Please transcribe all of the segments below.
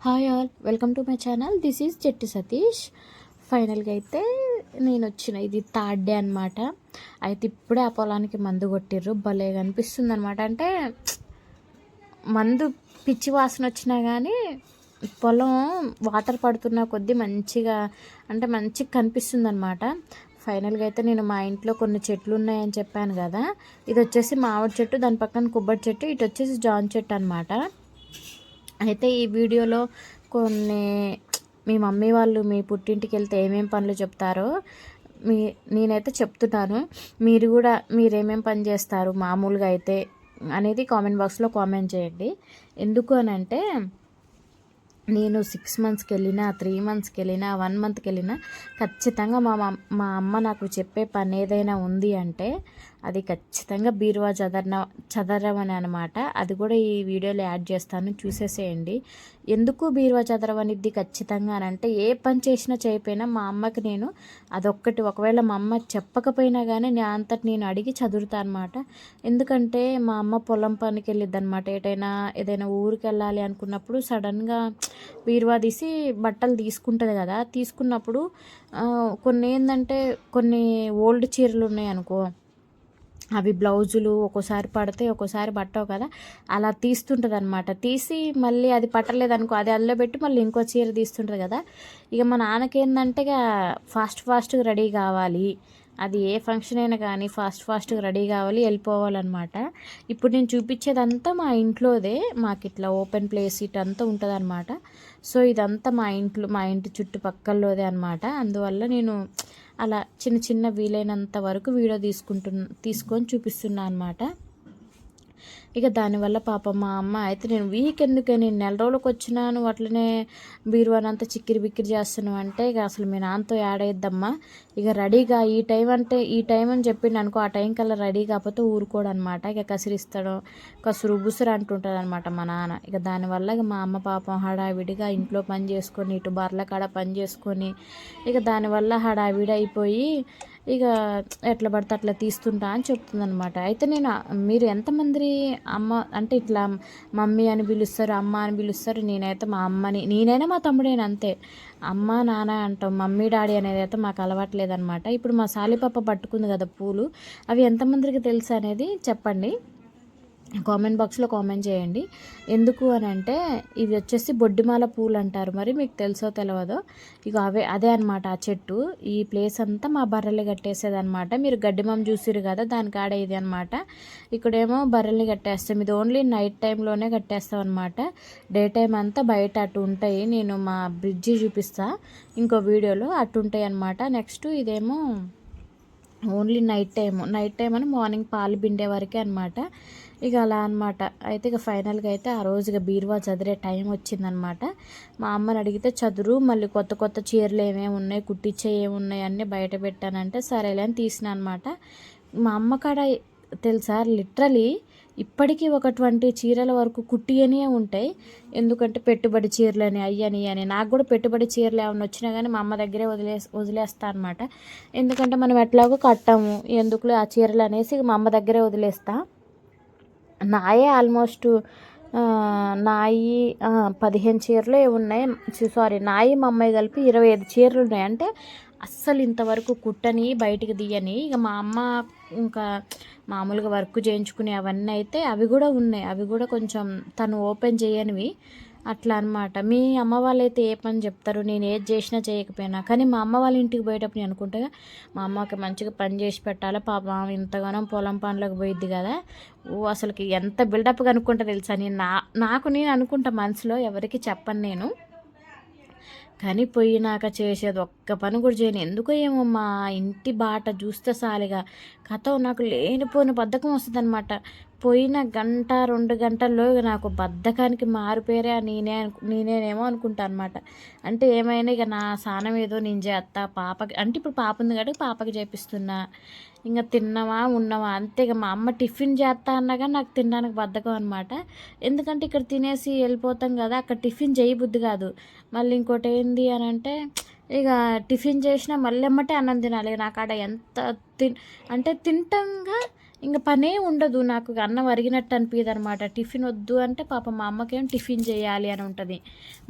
Hi all welcome to my channel this is Chetti Satish ఫైనల్గా అయితే నేను వచ్చిన ఇది థర్డ్ డే అనమాట అయితే ఇప్పుడే ఆ పొలానికి మందు కొట్టిర్రు. భలే కనిపిస్తుంది అనమాట అంటే మందు పిచ్చి వాసన వచ్చినా కానీ పొలం వాటర్ పడుతున్న కొద్దీ మంచిగా అంటే మంచిగా కనిపిస్తుంది అనమాట ఫైనల్గా అయితే నేను మా ఇంట్లో కొన్ని చెట్లు ఉన్నాయని చెప్పాను కదా. ఇది వచ్చేసి మామిడి చెట్టు దాని పక్కన కొబ్బరి చెట్టు ఇటు వచ్చేసి జాన్ చెట్టు అనమాట అయితే ఈ వీడియోలో కొన్ని మీ మమ్మీ వాళ్ళు మీ పుట్టింటికి వెళ్తే ఏమేమి పనులు చెప్తారో మీ నేనైతే చెప్తున్నాను. మీరు కూడా మీరేమేం పని చేస్తారు మామూలుగా అయితే అనేది కామెంట్ బాక్స్లో కామెంట్ చేయండి. ఎందుకు అని అంటే నేను సిక్స్ మంత్స్కి వెళ్ళినా త్రీ మంత్స్కి వెళ్ళినా వన్ మంత్కి వెళ్ళినా ఖచ్చితంగా మా మా అమ్మ నాకు చెప్పే పని ఏదైనా ఉంది అంటే అది ఖచ్చితంగా బీరువా చదరన చదరమని అనమాట అది కూడా ఈ వీడియోలో యాడ్ చేస్తాను. చూసేసేయండి. ఎందుకు బీరువా చదరం అనేది ఖచ్చితంగా అని అంటే ఏ పని చేసినా చేయకపోయినా మా అమ్మకి నేను అదొక్కటి ఒకవేళ మా అమ్మ చెప్పకపోయినా కానీ నేను అంతటి నేను అడిగి చదువుతా అనమాట ఎందుకంటే మా అమ్మ పొలం పనికి వెళ్ళిద్ది అనమాట ఏటైనా ఏదైనా ఊరికి వెళ్ళాలి అనుకున్నప్పుడు సడన్గా బీరువా తీసి బట్టలు తీసుకుంటుంది కదా. తీసుకున్నప్పుడు కొన్ని ఏంటంటే కొన్ని ఓల్డ్ చీరలు ఉన్నాయి అనుకో అవి బ్లౌజులు ఒక్కోసారి పడితే ఒక్కోసారి పట్టవు కదా. అలా తీస్తుంటుంది అనమాట తీసి మళ్ళీ అది పట్టలేదు అనుకో అది అల్లో పెట్టి మళ్ళీ ఇంకో చీర తీస్తుంటుంది కదా. ఇక మా నాన్నకి ఏంటంటే ఇక ఫాస్ట్ ఫాస్ట్గా రెడీ కావాలి. అది ఏ ఫంక్షన్ అయినా కానీ ఫాస్ట్ ఫాస్ట్గా రెడీ కావాలి వెళ్ళిపోవాలన్నమాట. ఇప్పుడు నేను చూపించేదంతా మా ఇంట్లోదే. మాకు ఇట్లా ఓపెన్ ప్లేస్ ఇటంతా ఉంటుంది అనమాట సో ఇదంతా మా ఇంట్లో మా ఇంటి చుట్టుపక్కలలోదే అనమాట అందువల్ల నేను అలా చిన్న చిన్న వీలైనంత వరకు వీడియో తీసుకుంటు తీసుకొని చూపిస్తున్నా అనమాట ఇక దానివల్ల పాపం మా అమ్మ అయితే నేను వీక్ ఎందుకే నేను నెల రోజులకు వచ్చినాను అట్లనే బీరువానంతా చిక్కిరి బిక్కిరి చేస్తున్నావు అంటే ఇక అసలు మీ నాన్నతో యాడ్ అయిద్దమ్మా. ఇక రెడీగా ఈ టైం అంటే ఈ టైం అని చెప్పిండు అనుకో ఆ టైం కల్లా రెడీ కాకపోతే ఊరుకోడు అనమాట ఇక కసిరిస్తాడు కసురు బుసురు అంటుంటుంది అనమాట మా నాన్న. ఇక దానివల్ల ఇక మా అమ్మ పాపం హడావిడిగా ఇంట్లో పని చేసుకొని ఇటు బర్ల కాడ పని చేసుకొని ఇక దానివల్ల హడావిడి అయిపోయి ఇక ఎట్లా పడితే అట్లా తీస్తుంటా అని చెప్తుంది అనమాట అయితే నేను మీరు ఎంతమంది అమ్మ అంటే ఇట్లా మమ్మీ అని పిలుస్తారు అమ్మ అని పిలుస్తారు నేనైతే మా అమ్మని నేనైనా మా తమ్ముడైనా అంతే. అమ్మ నాన్న అంటాం మమ్మీ డాడీ అనేది అయితే మాకు అలవాట్లేదన్నమాట. ఇప్పుడు మా సాలిపాప పట్టుకుంది కదా పూలు అవి ఎంతమందికి తెలుసు అనేది చెప్పండి. కామెంట్ బాక్స్లో కామెంట్ చేయండి. ఎందుకు అని అంటే ఇవి వచ్చేసి బొడ్డిమాల పూలు అంటారు మరి మీకు తెలుసో తెలియదో ఇక అవే అదే అనమాట ఆ చెట్టు. ఈ ప్లేస్ అంతా మా బర్రెలు కట్టేసేది అనమాట మీరు గడ్డిమం చూసిరు కదా దానికి ఆడ ఇది అనమాట ఇక్కడేమో బర్రెల్ని కట్టేస్తాం. ఇది ఓన్లీ నైట్ టైంలోనే కట్టేస్తాం అనమాట డే టైం అంతా బయట అటు ఉంటాయి. నేను మా బ్రిడ్జి చూపిస్తా. ఇంకో వీడియోలో అటు ఉంటాయి అనమాట నెక్స్ట్ ఇదేమో only night time night time అని మార్నింగ్ పాలు పిండే వరకే అనమాట ఇక అలా అనమాట అయితే ఇక ఫైనల్గా అయితే ఆ రోజు ఇక బీరువా చదిరే టైం వచ్చిందనమాట మా అమ్మని అడిగితే చదురు మళ్ళీ కొత్త కొత్త చీరలు ఏమేమి ఉన్నాయి కుట్టించే ఏమున్నాయి అన్నీ బయట పెట్టానంటే సరేలే అని తీసిన అనమాట మా అమ్మ కాడ తెలుసా లిటరలీ ఇప్పటికీ ఒక ట్వంటీ చీరల వరకు కుట్టియనే ఉంటాయి. ఎందుకంటే పెట్టుబడి చీరలని అయ్యని అని నాకు కూడా పెట్టుబడి చీరలు ఏమైనా వచ్చినా కానీ మా అమ్మ దగ్గరే వదిలే వదిలేస్తా అనమాట ఎందుకంటే మనం ఎట్లాగో కట్టాము ఎందుకులే ఆ చీరలు అనేసి మా అమ్మ దగ్గరే వదిలేస్తా. నాయే ఆల్మోస్ట్ నాయి పదిహేను చీరలు ఉన్నాయి. సారీ నాయి మా అమ్మాయి కలిపి ఇరవై ఐదు చీరలు ఉన్నాయి. అంటే అస్సలు ఇంతవరకు కుట్టని బయటికి తీయని. ఇక మా అమ్మ ఇంకా మామూలుగా వర్క్ చేయించుకునే అవన్నీ అయితే అవి కూడా ఉన్నాయి. అవి కూడా కొంచెం తను ఓపెన్ చేయనివి. అట్లా అనమాట మీ అమ్మ వాళ్ళైతే ఏ పని చెప్తారు? నేను ఏది చేసినా చేయకపోయినా. కానీ మా అమ్మ వాళ్ళ ఇంటికి పోయేటప్పుడు నేను అనుకుంటా మా అమ్మకి మంచిగా పని చేసి పెట్టాలి? పాప ఇంతగానో పొలం పనులకు పోయిద్ది కదా. ఓ అసలుకి ఎంత బిల్డప్ అనుకుంటా తెలుసా? నేను నా నాకు నేను అనుకుంటా మనసులో ఎవరికి చెప్పను నేను. కానీ పోయినాక చేసేది ఒక్క పని కూడా చేయను. ఎందుకో ఏమో మా ఇంటి బాట చూస్తే సాలిగా. కథ నాకు లేనిపోయిన బద్ధకం వస్తుంది అనమాట పోయిన గంట రెండు గంటల్లో ఇక నాకు బద్ధకానికి మారిపోయారే నేనే అనుకు- నేనేనేమో అనుకుంటా అనమాట అంటే ఏమైనా ఇక నా స్నానం ఏదో నేను చేస్తా పాపకి అంటే ఇప్పుడు పాప ఉంది కాబట్టి పాపకి చేపిస్తున్నా. ఇంకా తిన్నావా ఉన్నావా అంతే ఇక మా అమ్మ టిఫిన్ చేస్తా అన్నా కానీ నాకు తినడానికి బద్ధకం అనమాట ఎందుకంటే ఇక్కడ తినేసి వెళ్ళిపోతాం కదా అక్కడ టిఫిన్ చేయబుద్ధి కాదు. మళ్ళీ ఇంకోటి ఏంది అని అంటే ఇక టిఫిన్ చేసినా మళ్ళీ ఎమ్మటే అన్నం తినాలి. నాకు ఆడ ఎంత తిన్ అంటే తింటంగా ఇంకా పనే ఉండదు. నాకు అన్నం అరిగినట్టు అనిపించదు అనమాట టిఫిన్ వద్దు అంటే పాప మా అమ్మకేం టిఫిన్ చేయాలి అని ఉంటుంది.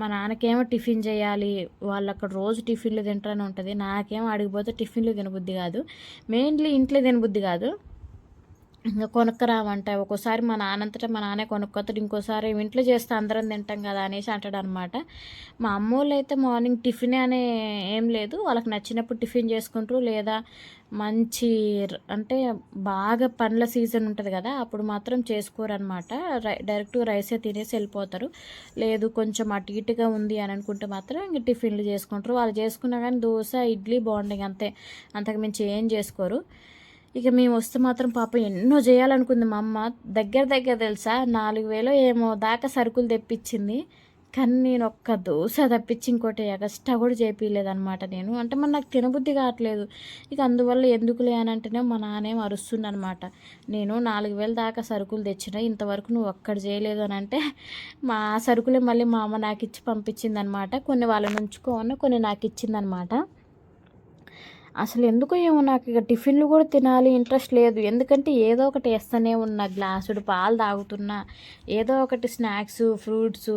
మా నాన్నకేమో టిఫిన్ చేయాలి. వాళ్ళు అక్కడ రోజు టిఫిన్లు తింటారని ఉంటుంది. నాకేమో అడిగిపోతే టిఫిన్లు తినబుద్ధి కాదు. మెయిన్లీ ఇంట్లో తినబుద్ధి కాదు. ఇంకా కొనుక్కరావంట ఒక్కోసారి మా నాన్నంతటా మా నాన్నే కొనుక్కోతాడు ఇంకోసారి ఇంట్లో చేస్తే అందరం తింటాం కదా అనేసి అంటాడు అనమాట మా అమ్మోళ్ళు అయితే మార్నింగ్ టిఫిన్ అనే ఏం లేదు. వాళ్ళకి నచ్చినప్పుడు టిఫిన్ చేసుకుంటారు. లేదా మంచి అంటే బాగా పండ్ల సీజన్ ఉంటుంది కదా అప్పుడు మాత్రం చేసుకోరనమాట. డైరెక్ట్ రైసే తినేసి వెళ్ళిపోతారు. లేదు కొంచెం అటు ఇటుగా ఉంది అని అనుకుంటే మాత్రం ఇంక టిఫిన్లు చేసుకుంటారు. వాళ్ళు చేసుకున్నా కానీ దోశ ఇడ్లీ బాగుండే అంతే. అంతకు మించి ఏం చేసుకోరు. ఇక మేము వస్తే మాత్రం పాపం ఎన్నో చేయాలనుకుంది మా అమ్మ. దగ్గర దగ్గర తెలుసా నాలుగు వేలు ఏమో దాకా సరుకులు తెప్పించింది. కానీ నేను ఒక్క దోశ తప్పించి ఇంకోటి ఎక్స్ట్రా కూడా చేపించలేదనమాట నేను. అంటే మరి నాకు తినబుద్ధి కావట్లేదు. ఇక అందువల్ల ఎందుకులే అని అంటేనే మా నాన్నే అరుస్తుందనమాట నేను నాలుగు వేల దాకా సరుకులు తెచ్చిన ఇంతవరకు నువ్వు ఒక్కడు చేయలేదు అని అంటే మా సరుకులే మళ్ళీ మా అమ్మ నాకు ఇచ్చి పంపించిందనమాట కొన్ని వాళ్ళని ఉంచుకోమని కొన్ని నాకు ఇచ్చిందనమాట అసలు ఎందుకో ఏమో నాకు ఇక టిఫిన్లు కూడా తినాలి ఇంట్రెస్ట్ లేదు. ఎందుకంటే ఏదో ఒకటి వేస్తూనే ఉన్నా గ్లాసుడు పాలు తాగుతున్నా ఏదో ఒకటి స్నాక్స్ ఫ్రూట్స్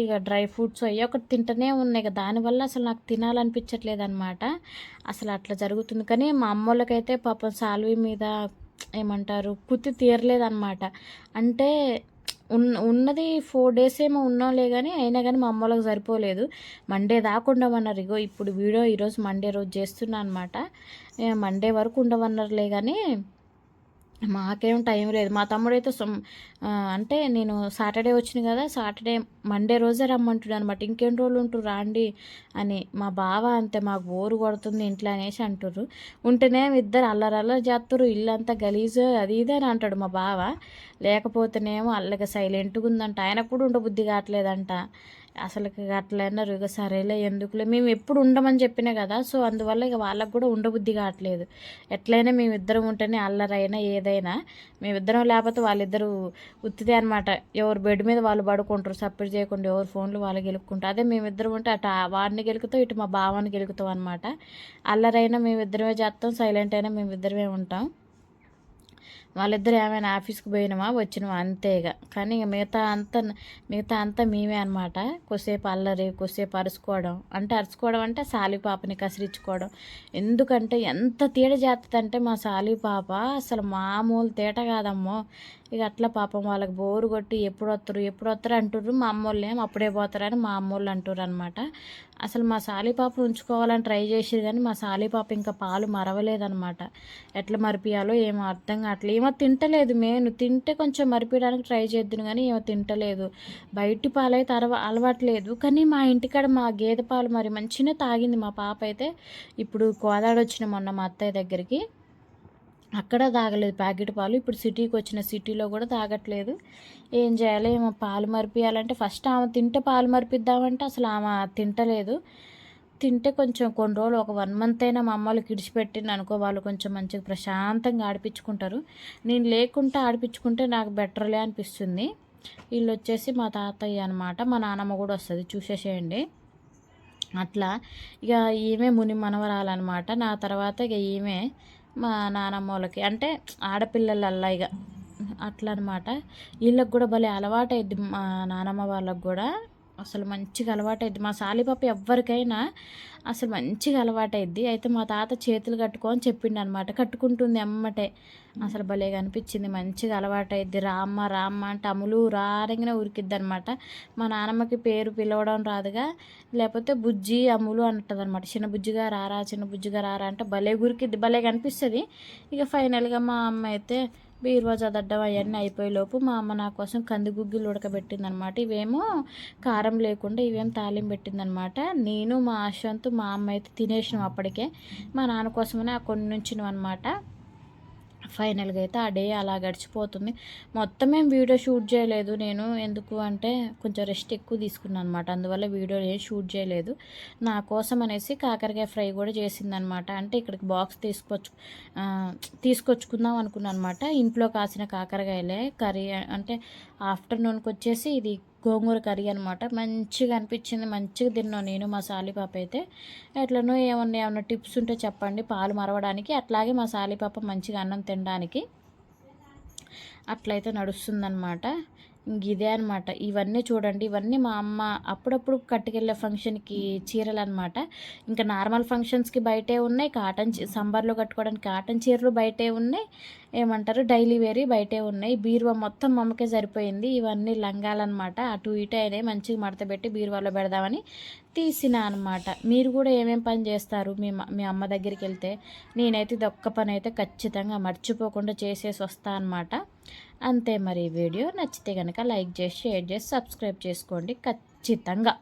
ఇక డ్రై ఫ్రూట్స్ అవి ఒకటి తింటూనే ఉన్నాయి ఇక దానివల్ల అసలు నాకు తినాలనిపించట్లేదు అనమాట అసలు అట్లా జరుగుతుంది. కానీ మా అమ్మోళ్ళకైతే పాపం సాల్వి మీద ఏమంటారు కుత్తి తీరలేదన్నమాట. అంటే ఉన్న ఉన్నది ఫోర్ డేస్ ఏమో ఉన్నాంలే కానీ అయినా కానీ మా అమ్మలకు సరిపోలేదు. మండే దాకా ఉండమన్నారు. ఇగో ఇప్పుడు వీడియో ఈరోజు మండే రోజు చేస్తున్నా అనమాట మండే వరకు ఉండమన్నారులే కానీ మాకేం టైం లేదు. మా తమ్ముడైతే అంటే నేను సాటర్డే వచ్చిన కదా సాటర్డే మండే రోజే రమ్మంటుడు అనమాట ఇంకెన్ని రోజులు ఉంటారు రాండి అని. మా బావ అంతే మాకు బోరు కొడుతుంది ఇంట్లో అనేసి అంటారు ఉంటేనే ఇద్దరు అల్లరల్లరి చేస్తారు ఇల్లంతా గలీజు అది ఇది అని అంటాడు మా బావ. లేకపోతేనేమో అల్లగా సైలెంట్గా ఉందంట. ఆయనకు కూడా ఉండబుద్ధి కావట్లేదంట. అసలు అట్లైనా ఇక సరేలే ఎందుకులే? మేము ఎప్పుడు ఉండమని చెప్పినా కదా సో అందువల్ల ఇక వాళ్ళకు కూడా ఉండబుద్ధి కావట్లేదు. ఎట్లయినా మేమిద్దరం ఉంటేనే అల్లరైనా ఏదైనా మేమిద్దరం లేకపోతే వాళ్ళిద్దరూ ఉత్తిదే అనమాట ఎవరు బెడ్ మీద వాళ్ళు పడుకుంటారు సపోర్ట్ చేయకుండా ఎవరు ఫోన్లు వాళ్ళు గెలుపుకుంటారు. అదే మేమిద్దరం ఉంటే అటు వాడిని గెలుకుతాం ఇటు మా బావాన్ని గెలుకుతాం అనమాట అల్లరైనా మేమిద్దరమే చేస్తాం సైలెంట్ అయినా మేమిద్దరమే ఉంటాం. వాళ్ళిద్దరు ఏమైనా ఆఫీస్కి పోయినామా వచ్చినామా అంతేగా. కానీ ఇక మిగతా అంతా మిగతా అంతా మేమే అనమాట కొద్దిసేపు అల్లరి కొద్దిసేపు అరుచుకోవడం. అంటే అరుచుకోవడం అంటే సాలి పాపని కసిరించుకోవడం ఎందుకంటే ఎంత తేడ చేస్తుందంటే మా సాలి పాప అసలు మామూలు తేట కాదమ్మో. ఇక అట్లా పాపం వాళ్ళకి బోరు కొట్టి ఎప్పుడు వస్తారు ఎప్పుడు వస్తారు అంటుర్రు. మా అమ్మోళ్ళు ఏం అప్పుడే పోతారని మా అమ్మోళ్ళు అంటారు అనమాట అసలు మా సాలిపాప ఉంచుకోవాలని ట్రై చేసేది కానీ మా సాలిపాప ఇంకా పాలు మరవలేదనమాట ఎట్లా మరిపియాలో ఏమో అర్థం కావట్లేదు ఏమో తింటలేదు మేను తింటే కొంచెం మరిపించడానికి ట్రై చేద్దును కానీ ఏమో తింటలేదు. బయటి పాలు అయితే అలవా అలవాట్లేదు. కానీ మా ఇంటికాడ మా గేదె పాలు మరి మంచిగా తాగింది మా పాప అయితే. ఇప్పుడు కోదాడొచ్చిన మొన్న మా అత్తయ్య దగ్గరికి. అక్కడ తాగలేదు ప్యాకెట్ పాలు. ఇప్పుడు సిటీకి వచ్చిన సిటీలో కూడా తాగట్లేదు. ఏం చేయాలి ఏమో పాలు మరిపియాలంటే ఫస్ట్ ఆమె తింటే పాలు మరిపిద్దామంటే అసలు ఆమె తింటలేదు. తింటే కొంచెం కొన్ని రోజులు ఒక వన్ మంత్ అయినా మా అమ్మలు కిడిచిపెట్టింది అనుకో వాళ్ళు కొంచెం మంచిగా ప్రశాంతంగా ఆడిపించుకుంటారు. నేను లేకుంటే ఆడిపించుకుంటే నాకు బెటర్లే అనిపిస్తుంది. వీళ్ళు వచ్చేసి మా తాతయ్య అనమాట మా నాన్నమ్మ కూడా వస్తుంది చూసేసేయండి. అట్లా ఇక ఈమె ముని మనవరాలన్నమాట నా తర్వాత ఇక ఈమె మా నానమ్మ వాళ్ళకి అంటే ఆడపిల్లలల్లా ఇక అట్లా అనమాట వీళ్ళకి కూడా భలే అలవాటైద్ది మా నానమ్మ వాళ్ళకి కూడా. అసలు మంచిగా అలవాటైద్ది. మా సాలిపాప ఎవ్వరికైనా అసలు మంచిగా అలవాటైద్ది. అయితే మా తాత చేతులు కట్టుకొని చెప్పిండు అనమాట కట్టుకుంటుంది అమ్మటే. అసలు భలే అనిపించింది మంచిగా అలవాటైద్ది. రామ్మ రామ్మ అంటే అములు రారంగానే ఉరికిద్ది అనమాట మా నాన్నమ్మకి పేరు పిలవడం రాదుగా. లేకపోతే బుజ్జి అమ్ములు అంటుంది అనమాట చిన్న బుజ్జిగా రారా చిన్న బుజ్జిగా రారా అంటే భలే ఉరికిద్ది. భలే కనిపిస్తుంది. ఇక ఫైనల్గా మా అమ్మ అయితే బీరువా చదడ్డం అవన్నీ అయిపోయేలోపు మా అమ్మ నా కోసం కందిగుగ్గిలు ఉడకబెట్టిందనమాట ఉడకబెట్టింది అనమాట ఇవేమో కారం లేకుండా ఇవేం తాలింపు పెట్టిందనమాట నేను మా ఆశంతో మా అమ్మ అయితే తినేసినాం అప్పటికే. మా నాన్న కోసమనే ఆ కొన్ని నుంచినాం అనమాట ఫైనల్గా అయితే ఆ డే అలా గడిచిపోతుంది. మొత్తం ఏం వీడియో షూట్ చేయలేదు నేను. ఎందుకు అంటే కొంచెం రెస్ట్ ఎక్కువ తీసుకున్నాను అనమాట అందువల్ల వీడియో ఏం షూట్ చేయలేదు. నా కోసం అనేసి కాకరకాయ ఫ్రై కూడా చేసిందనమాట అంటే ఇక్కడికి బాక్స్ తీసుకొచ్చు తీసుకొచ్చుకుందాం అనుకున్నాను అనమాట ఇంట్లో కాసిన కాకరకాయలే కర్రీ అంటే ఆఫ్టర్నూన్కి వచ్చేసి ఇది గోంగూర కర్రీ అనమాట మంచిగా అనిపించింది. మంచిగా తిన్నాను నేను మా సాలిపాప అయితే. ఎట్లనో ఏమన్నా ఏమన్నా టిప్స్ ఉంటే చెప్పండి. పాలు మరవడానికి అట్లాగే మా సాలిపాప మంచిగా అన్నం తినడానికి అట్లయితే నడుస్తుందన్నమాట. ఇదే అనమాట ఇవన్నీ చూడండి ఇవన్నీ మా అమ్మ అప్పుడప్పుడు కట్టుకెళ్ళే ఫంక్షన్కి చీరలు అనమాట ఇంకా నార్మల్ ఫంక్షన్స్కి బయటే ఉన్నాయి కాటన్ సంబర్లో కట్టుకోవడానికి కాటన్ చీరలు బయటే ఉన్నాయి ఏమంటారు డైలీ వేరీ బయటే ఉన్నాయి. బీరువా మొత్తం మమ్మకే సరిపోయింది. ఇవన్నీ లంగాలన్నమాట. అటు ఇటు అయినాయి మంచిగా మడత పెట్టి బీరువాలో పెడదామని తీసిన అనమాట మీరు కూడా ఏమేం పని చేస్తారు మీ మీ అమ్మ దగ్గరికి వెళ్తే? నేనైతే ఇది ఒక్క పని అయితే ఖచ్చితంగా మర్చిపోకుండా చేసేసి వస్తా అనమాట అంతే మరి ఈ వీడియో. నచ్చితే కనుక లైక్ చేసి షేర్ చేసి సబ్స్క్రైబ్ చేసుకోండి ఖచ్చితంగా.